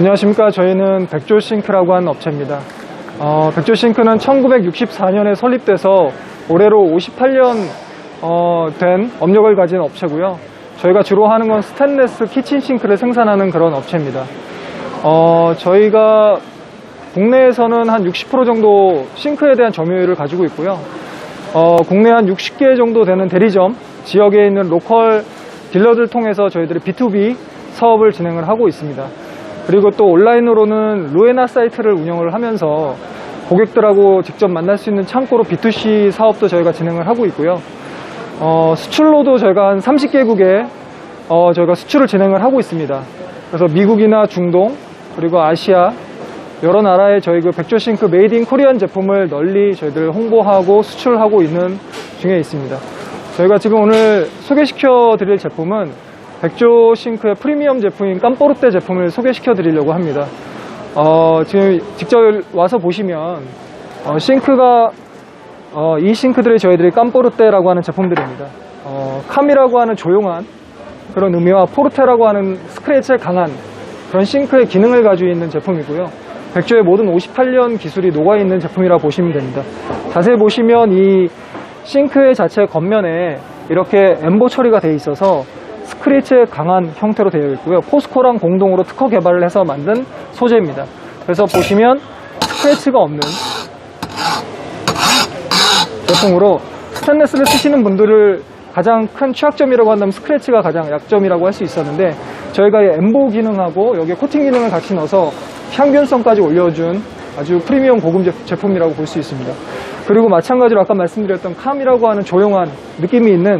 안녕하십니까. 저희는 백조싱크라고 하는 업체입니다. 어, 백조싱크는 1964년에 설립돼서 올해로 58년 어, 된 업력을 가진 업체고요. 저희가 주로 하는 건 스테인레스 키친싱크를 생산하는 그런 업체입니다. 어, 저희가 국내에서는 한 60% 정도 싱크에 대한 점유율을 가지고 있고요. 어, 국내 한 60개 정도 되는 대리점, 지역에 있는 로컬 딜러들 통해서 저희들이 B2B 사업을 진행을 하고 있습니다. 그리고 또 온라인으로는 루에나 사이트를 운영을 하면서 고객들하고 직접 만날 수 있는 창고로 B2C 사업도 저희가 진행을 하고 있고요. 어, 수출로도 저희가 한 30개국에 어, 저희가 수출을 진행을 하고 있습니다. 그래서 미국이나 중동 그리고 아시아 여러 나라에 저희 그 백조싱크 메이드 인 코리안 제품을 널리 저희들 홍보하고 수출하고 있는 중에 있습니다. 저희가 지금 오늘 소개시켜 드릴 제품은 백조 싱크의 프리미엄 제품인 깜뽀르떼 제품을 소개시켜 드리려고 합니다. 어, 지금 직접 와서 보시면 어, 싱크가 어, 이 싱크들이 저희들이 깜뽀르떼라고 하는 제품들입니다. 어, 캄이라고 하는 조용한 그런 의미와 포르테라고 하는 스크래치에 강한 그런 싱크의 기능을 가지고 있는 제품이고요. 백조의 모든 58년 기술이 녹아있는 제품이라 보시면 됩니다. 자세히 보시면 이 싱크의 자체 겉면에 이렇게 엠보 처리가 되어 있어서 스크래치에 강한 형태로 되어 있고요. 포스코랑 공동으로 특허 개발을 해서 만든 소재입니다. 그래서 보시면 스크래치가 없는 제품으로 스테인레스를 쓰시는 분들을 가장 큰 취약점이라고 한다면 스크래치가 가장 약점이라고 할 수 있었는데 저희가 이 엠보 기능하고 여기에 코팅 기능을 같이 넣어서 향균성까지 올려준 아주 프리미엄 고급 제- 제품이라고 볼 수 있습니다. 그리고 마찬가지로 아까 말씀드렸던 캄이라고 하는 조용한 느낌이 있는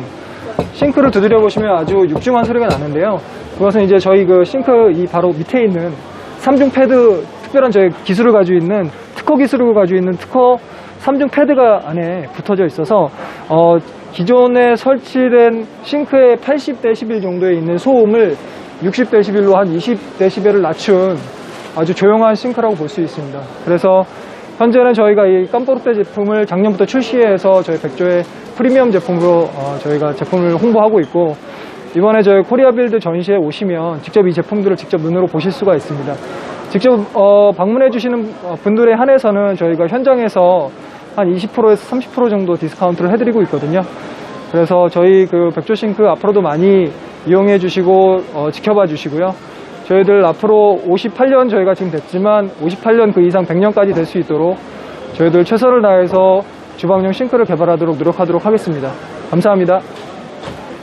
싱크를 두드려 보시면 아주 육중한 소리가 나는데요. 그것은 이제 저희 그 싱크 이 바로 밑에 있는 삼중 패드 특별한 저희 기술을 가지고 있는 특허 기술을 가지고 있는 특허 삼중 패드가 안에 붙어져 있어서 어, 기존에 설치된 싱크의 80데시벨 정도에 있는 소음을 60데시벨로 한 20데시벨을 낮춘 아주 조용한 싱크라고 볼 수 있습니다. 그래서 현재는 저희가 이 깜뽀르떼 제품을 작년부터 출시해서 저희 백조의 프리미엄 제품으로 어, 저희가 제품을 홍보하고 있고 이번에 저희 코리아빌드 전시에 오시면 직접 이 제품들을 직접 눈으로 보실 수가 있습니다. 직접 어, 방문해 주시는 어, 분들에 한해서는 저희가 현장에서 한 20%에서 30% 정도 디스카운트를 해드리고 있거든요. 그래서 저희 그 백조싱크 앞으로도 많이 이용해 주시고 어, 지켜봐 주시고요. 저희들 앞으로 58년 저희가 지금 됐지만 58년 그 이상 100년까지 될 수 있도록 저희들 최선을 다해서 주방용 싱크를 개발하도록 노력하도록 하겠습니다. 감사합니다.